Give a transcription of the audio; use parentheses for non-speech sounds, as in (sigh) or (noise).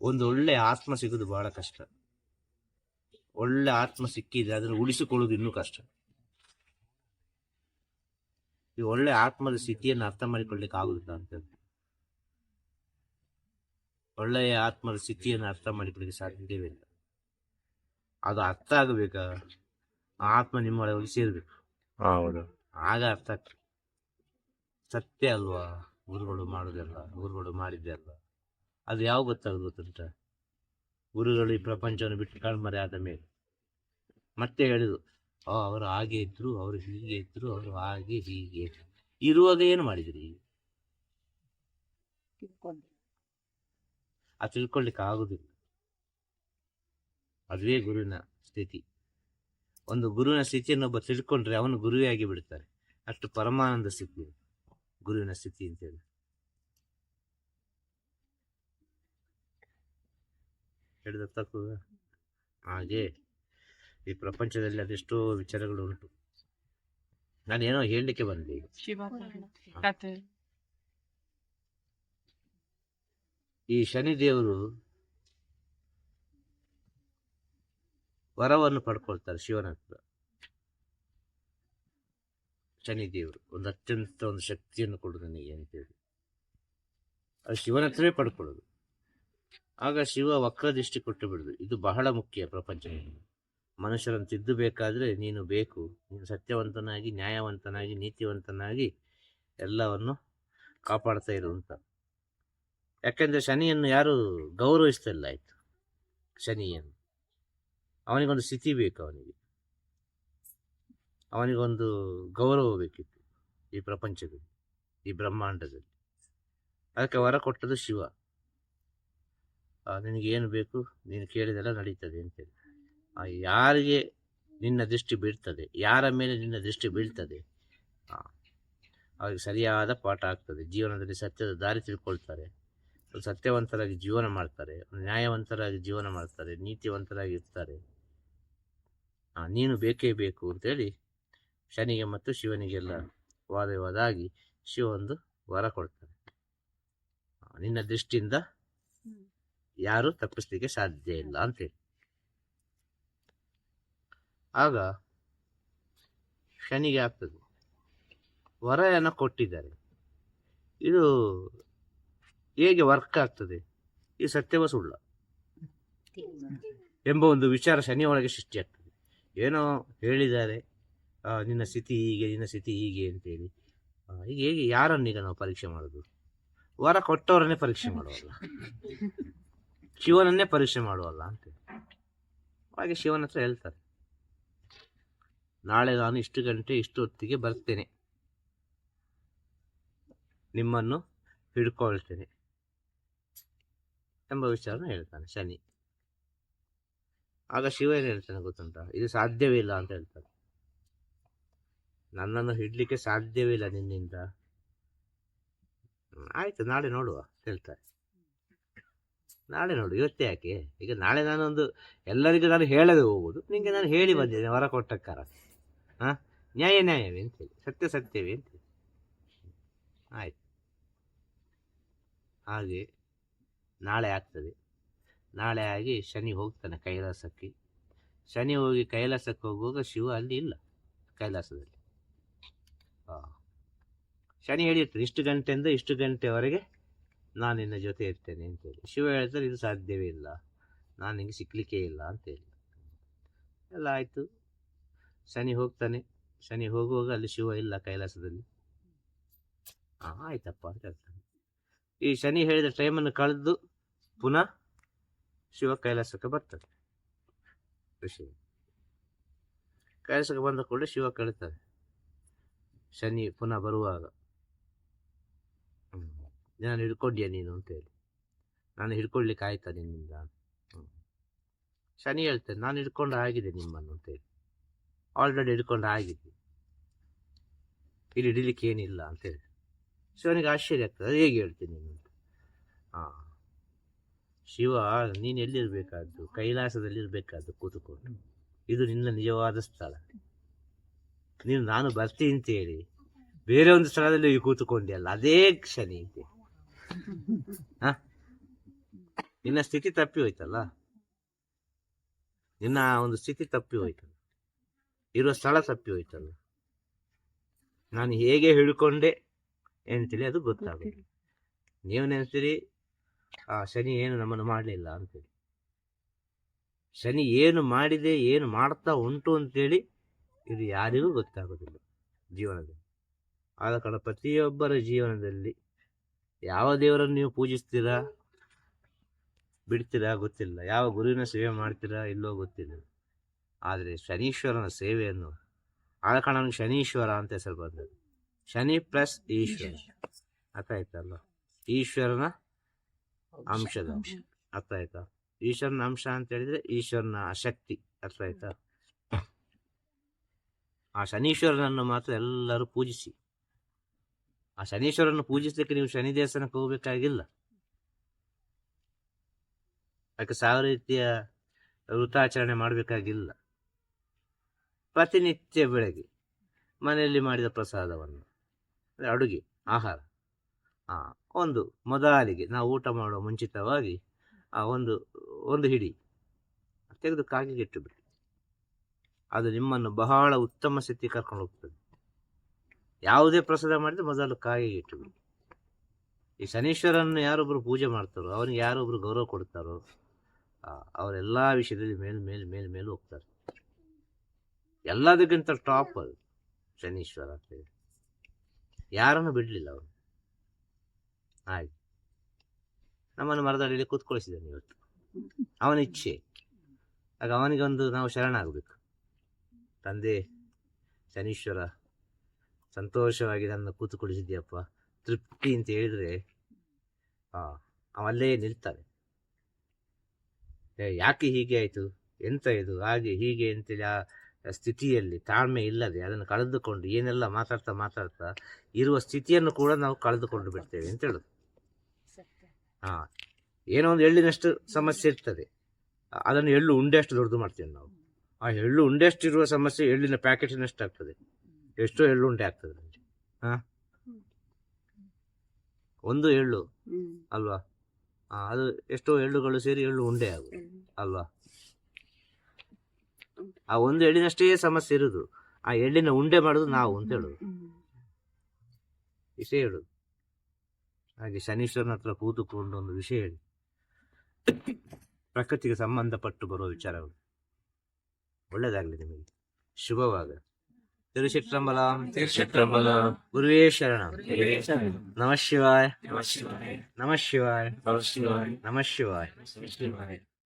ಒಂದು ಒಳ್ಳೆ ಆತ್ಮ ಸಿಗೋದು ಬಹಳ ಕಷ್ಟ. ಒಳ್ಳೆ ಆತ್ಮ ಸಿಕ್ಕಿದ್ರೆ ಅದನ್ನು ಉಳಿಸಿಕೊಳ್ಳೋದು ಇನ್ನೂ ಕಷ್ಟ. ಈ ಒಳ್ಳೆ ಆತ್ಮದ ಸ್ಥಿತಿಯನ್ನು ಅರ್ಥ ಮಾಡಿಕೊಳ್ಳಿಕ್ಕೆ ಆಗುದಿಲ್ಲ ಅಂತ ಒಳ್ಳೆಯ ಆತ್ಮದ ಸ್ಥಿತಿಯನ್ನು ಅರ್ಥ ಮಾಡಿಕೊಳ್ಳಿಕ್ಕೆ ಸಾಧ್ಯವೇ ಇಲ್ಲ. ಅದು ಅರ್ಥ ಆಗಬೇಕಾ. ಆತ್ಮ ನಿಮ್ಮೊಳಗೆ ಸೇರ್ಬೇಕು. ಹೌದು. ಆಗ ಅರ್ಥ ಆಗ್ತದೆ. ಸತ್ಯ ಅಲ್ವಾ? ಗುರುಗಳು ಮಾಡುದೆಲ್ಲ ಗುರುಗಳು ಮಾಡಿದ್ದೆಲ್ಲ ಅದು ಯಾವ ಗೊತ್ತಾಗೋದು ಗೊತ್ತುಂಟ ಗುರುಗಳು ಈ ಪ್ರಪಂಚವನ್ನು ಬಿಟ್ಟು ಕಣ್ಮರೆ ಆದ ಮೇಲೆ. ಮತ್ತೆ ಹೇಳಿದರು ಓ ಅವರು ಹಾಗೆ ಇದ್ರು ಅವರು ಹೀಗೆ ಇದ್ರು ಅವರು ಹಾಗೆ ಹೀಗೆ ಇರುವಾಗ ಏನು ಮಾಡಿದ್ರಿ? ಅದು ತಿಳ್ಕೊಳ್ಳಿಕ್ಕೆ ಆಗುದಿಲ್ಲ. ಅದುವೇ ಗುರುವಿನ ಸ್ಥಿತಿ. ಒಂದು ಗುರುವಿನ ಸ್ಥಿತಿಯನ್ನು ಒಬ್ಬ ತಿಳ್ಕೊಂಡ್ರೆ ಅವನು ಗುರುವೇ ಆಗಿ ಬಿಡ್ತಾರೆ ಅಷ್ಟು ಪರಮಾನಂದ ಸ್ಥಿತಿ. ಗುರುವಿನ ಸ್ಥಿತಿ ಅಂತೇಳಿ ತಪ್ಪು ಹಾಗೆ ಈ ಪ್ರಪಂಚದಲ್ಲಿ ಅದೆಷ್ಟೋ ವಿಚಾರಗಳು ಉಂಟು. ನಾನೇನೋ ಹೇಳಲಿಕ್ಕೆ ಬಂದೆ. ಈ ಶನಿದೇವರು ವರವನ್ನು ಪಡ್ಕೊಳ್ತಾರೆ ಶಿವನ ಹತ್ರ. ಶನಿದೇವರು ಒಂದು ಅತ್ಯಂತ ಒಂದು ಶಕ್ತಿಯನ್ನು ಕೊಡು ನನಗೆ ಅಂತೇಳಿ. ಅದು ಶಿವನ ಹತ್ರವೇ ಪಡ್ಕೊಳ್ಳೋದು. ಆಗ ಶಿವ ವಕ್ರದೃಷ್ಟಿ ಕೊಟ್ಟು ಬಿಡುದು. ಇದು ಬಹಳ ಮುಖ್ಯ ಪ್ರಪಂಚ. ಮನುಷ್ಯರನ್ನು ತಿದ್ದಬೇಕಾದ್ರೆ ನೀನು ಬೇಕು. ನೀನು ಸತ್ಯವಂತನಾಗಿ, ನ್ಯಾಯವಂತನಾಗಿ, ನೀತಿವಂತನಾಗಿ ಎಲ್ಲವನ್ನು ಕಾಪಾಡ್ತಾ ಇರು ಅಂತ. ಯಾಕೆಂದ್ರೆ ಶನಿಯನ್ನು ಯಾರು ಗೌರವಿಸ್ತಿಲ್ಲ ಆಯ್ತು. ಶನಿಯನ್ನು. ಅವನಿಗೊಂದು ಸ್ಥಿತಿ ಬೇಕು ಅವನಿಗೆ. ಅವನಿಗೊಂದು ಗೌರವ ಬೇಕಿತ್ತು ಈ ಪ್ರಪಂಚದಲ್ಲಿ, ಈ ಬ್ರಹ್ಮಾಂಡದಲ್ಲಿ. ಅದಕ್ಕೆ ವರ ಕೊಟ್ಟದ್ದು ಶಿವ. ನಿನಗೆ ಏನು ಬೇಕು? ನೀನು ಕೇಳಿದೆಲ್ಲ ನಡೀತದೆ ಅಂತೇಳಿ. ಯಾರಿಗೆ ನಿನ್ನ ದೃಷ್ಟಿ ಬೀಳ್ತದೆ? ಯಾರ ಮೇಲೆ ನಿನ್ನ ದೃಷ್ಟಿ ಬೀಳ್ತದೆ? ಅವ್ರಿಗೆ ಸರಿಯಾದ ಪಾಠ ಆಗ್ತದೆ. ಜೀವನದಲ್ಲಿ ಸತ್ಯದ ದಾರಿ ತಿಳ್ಕೊಳ್ತಾರೆ. ಸತ್ಯವಂತರಾಗಿ ಜೀವನ ಮಾಡ್ತಾರೆ. ನ್ಯಾಯವಂತರಾಗಿ ಜೀವನ ಮಾಡ್ತಾರೆ. ನೀತಿವಂತರಾಗಿ ಇರ್ತಾರೆ. ನೀನು ಬೇಕೇ ಬೇಕು ಅಂತೇಳಿ ಶನಿಗೆ ಮತ್ತು ಶಿವನಿಗೆಲ್ಲ ವಾದ ವಿವಾದ ಆಗಿ ಶಿವ ಒಂದು ವರ ಕೊಡ್ತಾನೆ ನಿನ್ನ ದೃಷ್ಟಿಯಿಂದ ಯಾರು ತಪ್ಪಿಸ್ಲಿಕ್ಕೆ ಸಾಧ್ಯ ಇಲ್ಲ ಅಂತೇಳಿ. ಆಗ ಶನಿಗೆ ಆಗ್ತದೆ. ವರಯನ್ನು ಕೊಟ್ಟಿದ್ದಾರೆ. ಇದು ಹೇಗೆ ವರ್ಕ್ ಆಗ್ತದೆ? ಈ ಸತ್ಯವ ಸುಳ್ಳ. ಎಂಬ ಒಂದು ವಿಚಾರ ಶನಿ ಒಳಗೆ ಸೃಷ್ಟಿಯಾಗ್ತದೆ ಏನೋ ಹೇಳಿದ್ದಾರೆ ನಿನ್ನ ಸ್ಥಿತಿ ಹೀಗೆ ನಿನ್ನ ಸ್ಥಿತಿ ಹೀಗೆ ಅಂತೇಳಿ. ಈಗ ಹೇಗೆ ಯಾರನ್ನೀಗ ನಾವು ಪರೀಕ್ಷೆ ಮಾಡೋದು? ವರ ಕೊಟ್ಟವರನ್ನೇ ಪರೀಕ್ಷೆ (laughs) ಮಾಡುವಲ್ಲ ಶಿವನನ್ನೇ ಪರೀಕ್ಷೆ ಮಾಡುವಲ್ಲ ಅಂತ ಹಾಗೆ ಶಿವನ ಹತ್ರ ಹೇಳ್ತಾರೆ. ನಾಳೆ ನಾನು ಇಷ್ಟು ಗಂಟೆ ಇಷ್ಟು ಹೊತ್ತಿಗೆ ಬರ್ತೇನೆ. ನಿಮ್ಮನ್ನು ಹಿಡ್ಕೊಳ್ತೇನೆ ಎಂಬ ವಿಚಾರನ ಹೇಳ್ತಾನೆ ಶನಿ. ಆಗ ಶಿವ ಏನು ಹೇಳ್ತಾನೆ ಗೊತ್ತುಂಟ? ಇದು ಸಾಧ್ಯವೇ ಇಲ್ಲ ಅಂತ ಹೇಳ್ತಾನೆ. ನನ್ನನ್ನು ಹಿಡ್ಲಿಕ್ಕೆ ಸಾಧ್ಯವೇ ಇಲ್ಲ ನಿನ್ನಿಂದ ಆಯ್ತು, ನಾಳೆ ನೋಡುವ, ಹೇಳ್ತಾರೆ. ನಾಳೆ ನೋಡು ಇವತ್ತೇ ಯಾಕೆ? ಈಗ ನಾಳೆ ನಾನೊಂದು ಎಲ್ಲರಿಗೂ ನಾನು ಹೇಳದೆ ಹೋಗೋದು ನಿಮಗೆ ನಾನು ಹೇಳಿ ಬಂದಿದ್ದೇನೆ ವರ ಕೊಟ್ಟಕ್ಕಾರ. ಹಾಂ? ನ್ಯಾಯ ನ್ಯಾಯವೇ ಅಂತೇಳಿ ಸತ್ಯ ಸತ್ಯವೇ ಅಂತೇಳಿ ಆಯ್ತು. ಹಾಗೆ ನಾಳೆ ಆಗ್ತದೆ. ನಾಳೆ ಆಗಿ ಶನಿ ಹೋಗ್ತಾನೆ ಕೈಲಾಸಕ್ಕೆ. ಶನಿ ಹೋಗಿ ಕೈಲಾಸಕ್ಕೆ ಹೋಗುವಾಗ ಶಿವ ಅಲ್ಲಿ ಇಲ್ಲ ಕೈಲಾಸದಲ್ಲಿ. ಹಾಂ ಶನಿ ಹೇಳಿರ್ತಾರೆ ಇಷ್ಟು ಗಂಟೆಯಿಂದ ಇಷ್ಟು ಗಂಟೆವರೆಗೆ ನಾನು ನಿನ್ನ ಜೊತೆ ಇರ್ತೇನೆ ಅಂತೇಳಿ. ಶಿವ ಹೇಳ್ತಾರೆ ಇದು ಸಾಧ್ಯವೇ ಇಲ್ಲ ನಾನು ನಿಂಗೆ ಸಿಕ್ಕಲಿಕ್ಕೆ ಇಲ್ಲ ಅಂತೇಳಿ. ಎಲ್ಲ ಆಯಿತು. ಶನಿ ಹೋಗ್ತಾನೆ. ಶನಿ ಹೋಗುವಾಗ ಅಲ್ಲಿ ಶಿವ ಇಲ್ಲ ಕೈಲಾಸದಲ್ಲಿ. ಹಾಂ ಆಯ್ತಪ್ಪ ಅಂತ ಹೇಳ್ತಾನೆ ಈ ಶನಿ ಹೇಳಿದ ಟೈಮನ್ನು ಕಳೆದು ಪುನಃ ಶಿವ ಕೈಲಾಸಕ್ಕೆ ಬರ್ತಾನೆ ಋಷಿ. ಕೈಲಾಸಕ್ಕೆ ಬಂದ ಕೂಡ ಶಿವ ಕೇಳ್ತಾನೆ. ಶನಿ ಪುನಃ ಬರುವಾಗ. ನಾನು ಹಿಡ್ಕೊಂಡ್ಯಾ ನೀನು ಅಂತೇಳಿ. ನಾನು ಹಿಡ್ಕೊಳ್ಲಿಕ್ಕೆ ಆಯ್ತಾ ನಿನ್ನಿಂದ. ಶನಿ ಹೇಳ್ತೇನೆ, ನಾನು ಹಿಡ್ಕೊಂಡು ಆಗಿದೆ ನಿಮ್ಮನ್ನು ಅಂತೇಳಿ. ಆಲ್ರೆಡಿ ಹಿಡ್ಕೊಂಡು ಆಗಿದೆ. ಇಲ್ಲಿ ಹಿಡಿಲಿಕ್ಕೆ ಏನಿಲ್ಲ ಅಂತೇಳಿ. ಶಿವನಿಗೆ ಆಶ್ಚರ್ಯ ಆಗ್ತದೆ, ಅದು ಹೇಗೆ ಹೇಳ್ತೀನಿ ನೀನು ಅಂತ. ಹಾಂ ಶಿವ, ನೀನು ಎಲ್ಲಿರ್ಬೇಕಾದ್ದು? ಕೈಲಾಸದಲ್ಲಿ ಇರಬೇಕಾದ್ದು ಕೂತುಕೊಂಡು. ಇದು ನಿನ್ನ ನಿಜವಾದ ಸ್ಥಳ. ನೀನು, ನಾನು ಬರ್ತೀನಿ ಅಂತೇಳಿ. ಬೇರೆ ಒಂದು ಸ್ಥಳದಲ್ಲಿ ಕೂತುಕೊಂಡೆ ಅಲ್ಲ ಅದೇ ಶನಿ ಹ? ನಿನ್ನ ಸ್ಥಿತಿ ತಪ್ಪಿ ಹೋಯ್ತಲ್ಲ? ನಿನ್ನ ಒಂದು ಸ್ಥಿತಿ ತಪ್ಪಿ ಹೋಯ್ತಲ್ಲ? ಇರುವ ಸ್ಥಳ ತಪ್ಪಿ ಹೋಯ್ತಲ್ಲ? ನಾನು ಹೇಗೆ ಹಿಡ್ಕೊಂಡೆ ಅಂತೇಳಿ ಅದು ಗೊತ್ತಾಗುತ್ತೆ ನೀವು ನೆನೆಸ್ತೀರಿ, ಆ ಶನಿ ಏನು ನಮ್ಮನ್ನು ಮಾಡಲಿಲ್ಲ ಅಂತೇಳಿ. ಶನಿ ಏನು ಮಾಡಿದೆ, ಏನು ಮಾಡ್ತಾ ಉಂಟು ಅಂತೇಳಿ ಇದು ಯಾರಿಗೂ ಗೊತ್ತಾಗೋದಿಲ್ಲ ಜೀವನದಲ್ಲಿ. ಆದ ಕಾರಣ ಪ್ರತಿಯೊಬ್ಬರ ಜೀವನದಲ್ಲಿ ಯಾವ ದೇವರನ್ನು ನೀವು ಪೂಜಿಸ್ತೀರಾ? ಬಿಡ್ತೀರಾ? ಗೊತ್ತಿಲ್ಲ. ಯಾವ ಗುರುವಿನ ಸೇವೆ ಮಾಡ್ತೀರಾ? ಇಲ್ಲೋ ಗೊತ್ತಿಲ್ಲ. ಆದರೆ ಶನೀಶ್ವರನ ಸೇವೆಯನ್ನು, ಆಳಕಣನ ಶನೀಶ್ವರ ಅಂತ ಹೆಸರು ಬಂದದ್ದು. ಶನಿ ಪ್ಲಸ್ ಈಶ್ವರ. ಅರ್ಥ ಆಯ್ತಲ್ಲ ಈಶ್ವರನ ಅಂಶದ ಅಂಶ. ಅರ್ಥ ಆಯ್ತಾ ಈಶ್ವರನ ಅಂಶ ಅಂತ ಹೇಳಿದ್ರೆ ಈಶ್ವರನ ಶಕ್ತಿ ಅರ್ಥ ಆಯ್ತಾ ಆ ಶನೀಶ್ವರನನ್ನು ಮಾತ್ರ ಎಲ್ಲರೂ ಪೂಜಿಸಿ. ಆ ಶನೀಶ್ವರನ್ನು ಪೂಜಿಸಲಿಕ್ಕೆ ನೀವು ಶನಿ ದೇವಸ್ಥಾನಕ್ಕೆ ಹೋಗಬೇಕಾಗಿಲ್ಲ. ಅದಕ್ಕೆ ಸಾವಿರ ರೀತಿಯ ವೃತಾಚರಣೆ ಮಾಡಬೇಕಾಗಿಲ್ಲ. ಪ್ರತಿನಿತ್ಯ ಬೆಳಗ್ಗೆ ಮನೆಯಲ್ಲಿ ಮಾಡಿದ ಪ್ರಸಾದವನ್ನು ಅಡುಗೆ ಆಹಾರ ಆ, ಒಂದು ಮೊದಲಿಗೆ ನಾವು ಊಟ ಮಾಡುವ ಮುಂಚಿತವಾಗಿ ಆ ಒಂದು ಒಂದು ಹಿಡಿ ತೆಗೆದು ಕಾಗಿಗೆ ಇಟ್ಟುಬಿಡಿ ಅದು ನಿಮ್ಮನ್ನು ಬಹಳ ಉತ್ತಮ ಸ್ಥಿತಿ ಕರ್ಕೊಂಡು ಹೋಗ್ತದೆ. ಯಾವುದೇ ಪ್ರಸಾದ ಮಾಡಿದ್ರೆ ಮೊದಲು ಕಾಯಿ ಇಟ್ಟುಬಿಡಿ ಈ ಶನೀಶ್ವರನ್ನು ಯಾರೊಬ್ಬರು ಪೂಜೆ ಮಾಡ್ತಾರೋ, ಅವನಿಗೆ ಯಾರೊಬ್ಬರು ಗೌರವ ಕೊಡ್ತಾರೋ ಅವರೆಲ್ಲ ವಿಷಯದಲ್ಲಿ ಮೇಲೆ ಮೇಲೆ ಮೇಲೆ ಮೇಲೆ ಹೋಗ್ತಾರೆ. ಎಲ್ಲದಕ್ಕಿಂತ ಟಾಪ್ ಅದು ಶನೀಶ್ವರ ಅಂತ ಹೇಳಿ. ಯಾರನ್ನು ಬಿಡಲಿಲ್ಲ ಅವನು ಹಾಗೆ ನಮ್ಮನ್ನು ಮರದಡಿಯಲ್ಲಿ ಕೂತ್ಕೊಳಿಸಿದ್ದಾನೆ ಇವತ್ತು. ಅವನ ಇಚ್ಛೆ. ಆಗ ಅವನಿಗೊಂದು ನಾವು ಶರಣಾಗಬೇಕು. ತಂದೆ, ಶನೀಶ್ವರ ಸಂತೋಷವಾಗಿ ನನ್ನ ಕೂತುಕೊಳಿಸಿದ್ಯಪ್ಪ ತೃಪ್ತಿ ಅಂತ ಹೇಳಿದ್ರೆ ಆ ಅವಲ್ಲೇ ನಿಲ್ತಾನೆ ಏ, ಯಾಕೆ ಹೀಗೆ ಆಯಿತು? ಎಂತ ಇದು? ಹಾಗೆ ಹೀಗೆ ಅಂತೇಳಿ ಆ ಸ್ಥಿತಿಯಲ್ಲಿ ತಾಳ್ಮೆ ಇಲ್ಲದೆ ಅದನ್ನು ಕಳೆದುಕೊಂಡು ಏನೆಲ್ಲ ಮಾತಾಡ್ತಾ ಮಾತಾಡ್ತಾ ಇರುವ ಸ್ಥಿತಿಯನ್ನು ಕೂಡ ನಾವು ಕಳೆದುಕೊಂಡು ಬಿಡ್ತೇವೆ ಅಂತ ಹೇಳೋದು. ಹಾ ಏನೋ ಒಂದು ಎಳ್ಳಿನಷ್ಟು ಸಮಸ್ಯೆ ಇರ್ತದೆ. ಅದನ್ನು ಎಳ್ಳು ಉಂಡೆಷ್ಟು ದೊಡ್ಡದು ಮಾಡ್ತೇವೆ ನಾವು. ಆ ಎಳ್ಳು ಉಂಡೆಷ್ಟು ಇರುವ ಸಮಸ್ಯೆ ಎಳ್ಳಿನ ಪ್ಯಾಕೆಟಿನಷ್ಟು ಆಗ್ತದೆ ಎಷ್ಟೋ ಎಳ್ಳು ಉಂಡೆ ಆಗ್ತದೆ ನನಗೆ. ಹಾ? ಒಂದು ಎಳ್ಳು? ಅಲ್ವಾ? ಅದು ಎಷ್ಟೋ ಎಳ್ಳುಗಳು ಸೇರಿ ಎಳ್ಳು ಉಂಡೆ ಆಗುದು. ಅಲ್ವಾ? ಆ ಒಂದು ಎಳ್ಳಿನಷ್ಟೇ ಸಮಸ್ಯೆ ಇರುದು. ಆ ಎಳ್ಳಿನ ಉಂಡೆ ಮಾಡೋದು ನಾವು ಅಂತ ಹೇಳುದು. ವಿಷಯ ಹೇಳುದು. ಹಾಗೆ ಶನೀಶ್ವರನ ಹತ್ರ ಕೂತುಕೊಂಡು ಒಂದು ವಿಷಯ ಹೇಳಿ. ಪ್ರಕೃತಿಗೆ ಸಂಬಂಧಪಟ್ಟು ಬರುವ ವಿಚಾರಗಳು. ಒಳ್ಳೇದಾಗ್ಲಿ ನಿಮಗೆ. ಶುಭವಾಗ திருச்சிற்றம்பலம் திருச்சிற்றம்பலம் குருவே சரணம் நம சிவாய் நம சிவாய் நம சிவாய் நம சிவாய் நம சிவாய்